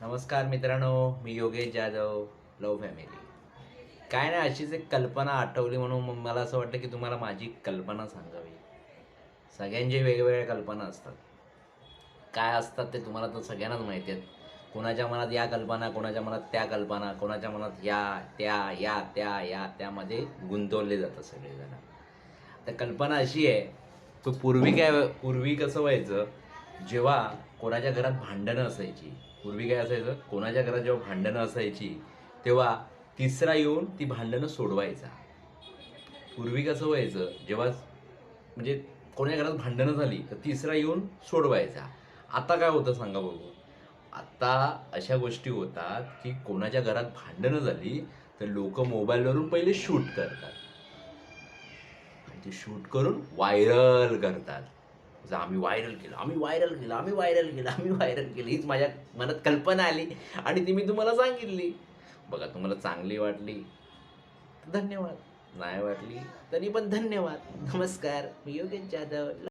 नमस्कार मित्रांनो मी योगेश जाधव लव फॅमिली काय नाही अशीच एक कल्पना आठवली म्हणून मग मला असं वाटतं की तुम्हाला माझी कल्पना सांगावी. सगळ्यांची वेगवेगळ्या कल्पना असतात. काय असतात ते तुम्हाला तर सगळ्यांनाच माहिती आहेत. कोणाच्या मनात या कल्पना कोणाच्या मनात त्या कल्पना कोणाच्या मनात या त्या या त्या या त्यामध्ये गुंतवले जातात सगळेजण. तर कल्पना अशी आहे तो पूर्वी काय पूर्वी कसं व्हायचं जेव्हा कोणाच्या घरात भांडणं असायची पूर्वी काय असायचं? कोणाच्या घरात जेव्हा भांडणं असायची तेव्हा तिसरा येऊन ती भांडणं सोडवायचा. पूर्वी कसं व्हायचं? जेव्हा म्हणजे कोणाच्या घरात भांडणं झाली तर तिसरा येऊन सोडवायचा. आता काय होतं सांगा बघू. आता अशा गोष्टी होतात की कोणाच्या घरात भांडणं झाली तर लोक मोबाईलवरून पहिले शूट करतात. आणि ते शूट करून व्हायरल करतात. जर आम्ही व्हायरल केलं. आम्ही व्हायरल केलं आम्ही व्हायरल केलं आम्ही व्हायरल केलं. हीच माझ्या मनात कल्पना आली आणि ती मी तुम्हाला सांगितली. बघा तुम्हाला चांगली वाटली धन्यवाद. नाही वाटली तरी पण धन्यवाद. नमस्कार. मी योगेश जाधव.